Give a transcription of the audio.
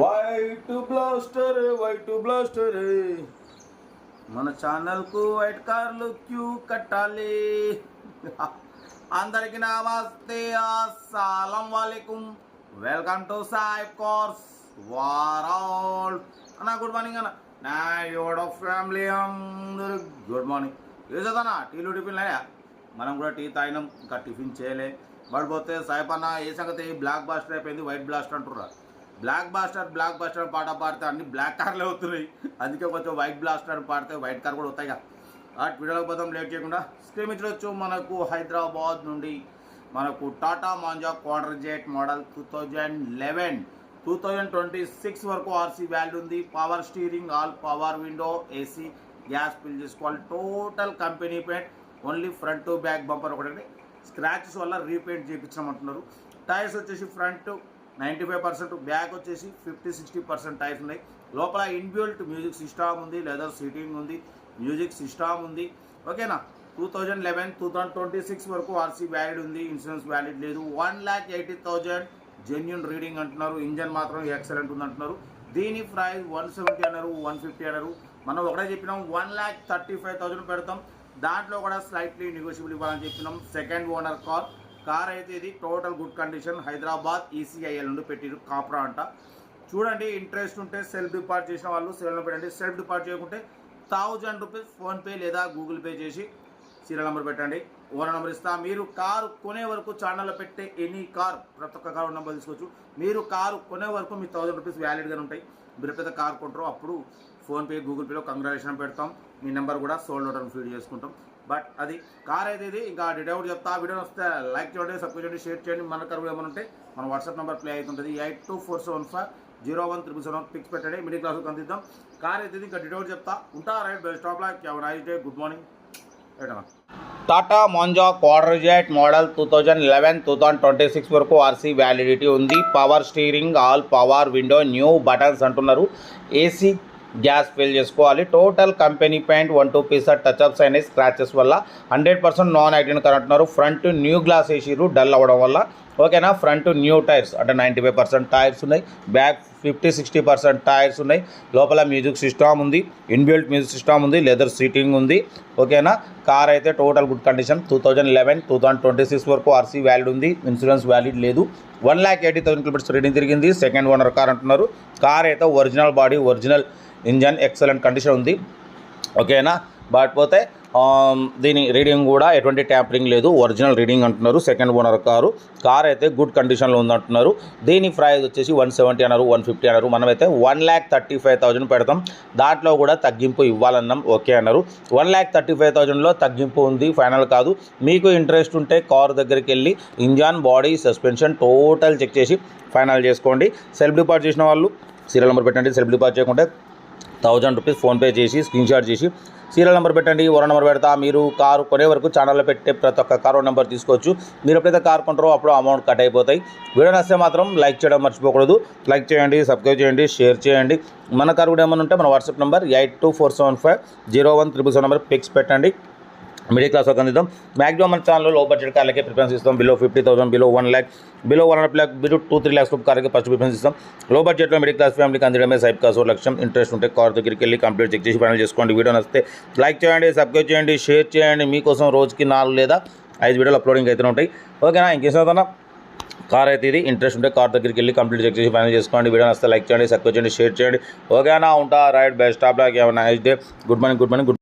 White blaster white blaster మన ఛానల్కు white కార్లు క్యూ కట్టాలి. అందరికి నమస్తే అస్సలం వాలేకుమ్ వెల్కమ్ టు సాయి కోర్స్ వారాల్ అన్న గుడ్ మార్నింగ్ అన్న. నా యోడ ఫ్యామిలీ అందరు గుడ్ మార్నింగ్ ఏ చదవనా టీలు టిఫిన్ లేయా మనం కూడా టీ తాగినాం ఇంకా టిఫిన్ చేయలే. పడిపోతే సాయిపన్న ఏ సంగతి? బ్లాక్ బ్లాస్టర్ అయిపోయింది వైట్ బ్లాస్టర్ అంటుర్రా. బ్లాక్ బాస్టర్ బ్లాక్ బాస్టర్ పాట పాడితే అన్ని బ్లాక్ కార్లే అవుతున్నాయి. అందుకే కొంచెం వైట్ బ్లాస్టర్ పాడితే వైట్ కార్ కూడా వస్తాయి కదా అటు వీడియోకి పోతాం లేట్ చేయకుండా. స్క్రీన్ ఇచ్చవచ్చు మనకు హైదరాబాద్ నుండి మనకు Tata Manza quadrajet model two thousand eleven. Two thousand twenty six వరకు ఆర్సీ వాల్యూ ఉంది. Power steering all power window AC gas fill చేసుకోవాలి total company paint only front back bumper ఒకటి స్క్రాచెస్ వల్ల repaint చేయించమంటున్నారు tyres వచ్చేసి front ninety five percent back వచ్చేసి fifty sixty percent tyres ఉన్నాయి. లోపల ఇన్బిల్ట్ మ్యూజిక్ సిస్టమ్ ఉంది లెదర్ సీటింగ్ ఉంది మ్యూజిక్ సిస్టమ్ ఉంది. ఓకేనా? Two thousand eleven two thousand twenty six వరకు ఆర్సీ వ్యాలిడ్ ఉంది ఇన్సూరెన్స్ వ్యాలిడ్ లేదు. One lakh eighty thousand genuine reading అంటున్నారు ఇంజన్ మాత్రం ఎక్సలెంట్ ఉంది అంటున్నారు. దీని ప్రైస్ వన్ సెవెంటీ అన్నారు వన్ ఫిఫ్టీ అన్నారు. మనం ఒకటే చెప్పినాం one lakh thirty five thousand పెడతాం. దాంట్లో కూడా స్లైట్లీ నెగోషియబుల్ ఇవ్వాలని చెప్పినాం. సెకండ్ ఓనర్ కార్ కార్ అయితే ఇది total good condition. Hyderabad ECIL నుండి పెట్టిరు. కాప్రా అంట. చూడండి ఇంట్రెస్ట్ ఉంటే సెల్ఫ్ డిపార్ట్ చేసిన వాళ్ళు సెల్ఫ్లో పెట్టండి. సెల్ఫ్ డిపార్ట్ చేయకుంటే థౌజండ్ రూపీస్ ఫోన్పే లేదా గూగుల్ పే చేసి సీరియల్ నెంబర్ పెట్టండి. ఓనర్ నెంబర్ ఇస్తా. మీరు కారు కొనే వరకు ఛానల్లో పెట్టే ఎనీ కార్ ప్రతి ఒక్క కారు నెంబర్ తీసుకోవచ్చు. మీరు కారు కొనే వరకు మీ థౌజండ్ రూపీస్ వ్యాలిడ్గానే ఉంటాయి. మీరు పెద్ద కార్ కొంటారు అప్పుడు ఫోన్పే గూగుల్ పేలో కంగ్రాచులేషన్ పెడతాం. మీ నెంబర్ కూడా సోల్డ్ అవుట్ అని ఫీడ్ చేసుకుంటాం. బట్ అది కార్ అయితే ఇది ఇంకా డిటైల్ చెప్తా వీడియో వస్తే లైక్ చేయండి సబ్స్క్రైబ్ చేయండి షేర్ చేయండి. మన కరువు ఏమైనా ఉంటే మన వాట్సాప్ నెంబర్ ప్లే అవుతుంటుంది. Eight two four seven five zero one triple seven pics పెట్టండి. మిడిల్ క్లాస్కి అందిద్దాం. కార్ అయితే ఇంకా డిటైల్ చెప్తా. ఉంటా right best stop luck. Nice day good morning right Tata Manza quadrajet model two thousand eleven two thousand twenty six వరకు RC validity ఉంది. Power steering all power window new buttons అంటున్నారు. AC gas fill చేసుకోవాలి. Total company paint one two piece touchups అయినాయి scratches వల్ల hundred percent non active car అంటున్నారు front new glass వేసిరు dull అవ్వడం వల్ల. ఓకేనా ఫ్రంట్ న్యూ టైర్స్ అంటే నైంటీ ఫైవ్ పర్సెంట్ టైర్స్ ఉన్నాయి. Back fifty sixty percent tyres ఉన్నాయి. లోపల మ్యూజిక్ సిస్టమ్ ఉంది. ఇన్బిల్ట్ మ్యూజిక్ సిస్టమ్ ఉంది. లెదర్ సీటింగ్ ఉంది. ఓకేనా? కార్ అయితే total good condition. Two thousand eleven two thousand twenty six వరకు ఆర్సీ వ్యాలిడ్ ఉంది. ఇన్సూరెన్స్ వ్యాలిడ్ లేదు. One lakh eighty thousand kilometres reading తిరిగింది. సెకండ్ ఓనర్ కార్ అంటున్నారు. కార్ అయితే original body original engine excellent condition ఉంది. ఓకేనా? But పోతే దీని రీడింగ్ కూడా ఎటువంటి ట్యాంపరింగ్ లేదు. ఒరిజినల్ రీడింగ్ అంటున్నారు. Second owner car. కార్ అయితే గుడ్ కండిషన్లో ఉందంటున్నారు. దీని ప్రైస్ వచ్చేసి వన్ సెవెంటీ అన్నారు వన్ ఫిఫ్టీ అన్నారు. మనమైతే one lakh thirty five thousand పెడతాం. దాంట్లో కూడా తగ్గింపు ఇవ్వాలన్నాం. ఓకే అన్నారు. వన్ ల్యాక్ థర్టీ ఫైవ్ థౌజండ్లో తగ్గింపు ఉంది. ఫైనల్ కాదు. మీకు ఇంట్రెస్ట్ ఉంటే కార్ దగ్గరికి వెళ్ళి engine body suspension total check చేసి ఫైనల్ చేసుకోండి. సెల్ఫ్ డిపార్ట్ చేసిన వాళ్ళు సీరియల్ నెంబర్ పెట్టండి. సెల్ఫ్ డిపార్ట్ చేయకుండా థౌజండ్ రూపీస్ ఫోన్పే చేసి స్క్రీన్ షాట్ చేసి. సీరియల్ నెంబర్ పెట్టండి ఓరో నెంబర్ పెడతా. మీరు కారు కొనే వరకు ఛానల్లో పెట్టే ప్రతి ఒక్క కారు నెంబర్ తీసుకోవచ్చు. మీరు ఎప్పుడైతే కార్ కొంటారో అప్పుడు అమౌంట్ కట్ అయిపోతాయి. వీడియో నచ్చితే మాత్రం లైక్ చేయడం మర్చిపోకూడదు. లైక్ చేయండి సబ్స్క్రైబ్ చేయండి షేర్ చేయండి. మన కారు కూడా ఏమైనా ఉంటే మన WhatsApp number eight two four seven five zero one triple seven number pics పెట్టండి. మిడిల్ క్లాస్ ఒక అందిద్దాం. మ్యాక్సిమం మన ఛానల్లో లో బడ్జెట్ కార్లకే ప్రిఫరెన్స్ ఇస్తాం. Below fifty thousand below one lakh below one hundred lakh below two three lakhs కార్లకి first preference ఇస్తాం. Low బడ్జెట్లో మిడిల్ క్లాస్ ఫ్యామిలీకి అందడమే సైప్ కాస్ లక్ష్యం. ఇంట్రెస్ట్ ఉంటే కార్ దగ్గరికి వెళ్ళి కంప్లీట్ చెక్ చేసి ఫైనల్ చేసుకోండి. వీడియో నచ్చితే లైక్ చేయండి సబ్స్క్రైబ్ చేయండి షేర్ చేయండి. మీకోసం రోజుకి నాలుగు లేదా ఐదు వీడియోలు అప్లోడింగ్ అయితే ఉంటాయి. ఓకేనా ఇంకేం కార్ అయితే ఇది. ఇంట్రెస్ట్ ఉంటే కార్ దగ్గరికి వెళ్ళి కంప్లీట్ చెక్ చేసి ఫైనల్ చేసుకోండి. వీడియో నచ్చితే లైక్ చేయండి సబ్స్క్రైబ్ చేయండి షేర్ చేయండి. ఓకేనా ఉంటా రైట్ బెస్ట్ ఆఫ్ లాక్ ఏమైనా nice day good morning good morning good